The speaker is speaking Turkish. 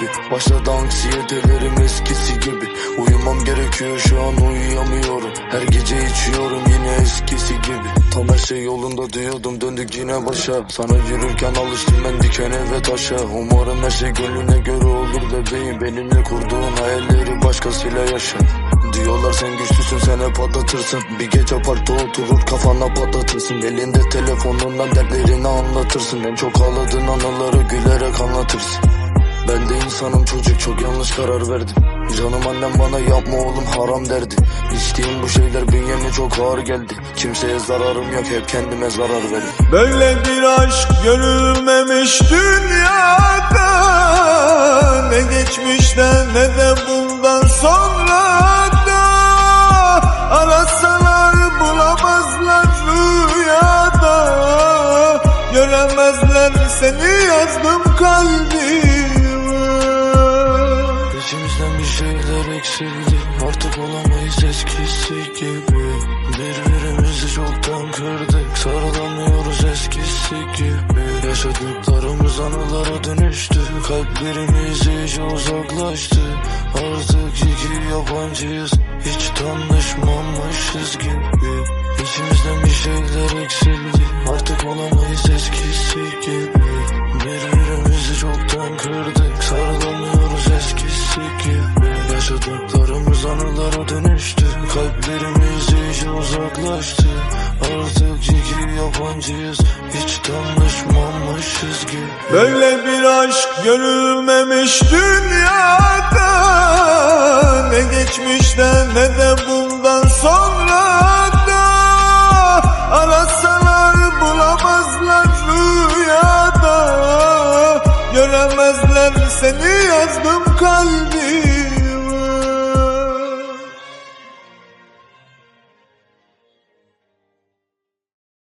gibi. Başladı anksiyetelerim eskisi gibi. Uyumam gerekiyor şu an uyuyamıyorum. Her gece içiyorum yine eskisi gibi. Tam her şey yolunda diyordum döndük yine başa. Sana yürürken alıştım ben dikene ve taşa. Umarım her şey gönlüne göre olur bebeğim. Benimle kurduğun hayalleri başkasıyla yaşa Diyorlar sen güçlüsün sen hep atlatırsın Bir gece parkta oturur kafana patlatırsın. Elinde telefonundan dertlerini anlatırsın. En çok ağladığın anıları gülerek anlatırsın. Ben de insanım çocuk çok yanlış karar verdim. Canım annem bana yapma oğlum haram derdi. İçtiğim bu şeyler bünyeme çok ağır geldi. Kimseye zararım yok hep kendime zarar verdim. Böyle bir aşk görülmemiş dünyada. Ne geçmişte ne de bundan seni yazdım kalbime. İçimizden bir şeyler eksildi. Artık olamayız eskisi gibi. Birbirimizi çoktan kırdık. Sarılamıyoruz eskisi gibi. Yaşadıklarımız anılara dönüştü. Kalplerimiz iyice uzaklaştı. Artık iki yabancıyız. Hiç tanışmamışız gibi kırdık Sarılamıyoruz eskisi gibi. Yaşadıklarımız anılara dönüştü Kalplerimiz iyice uzaklaştı. Artık iki yabancıyız Hiç tanışmamışız gibi. Böyle bir aşk görülmemiş dünyada. Ne geçmişte ne de bundan seni yazdım kalbime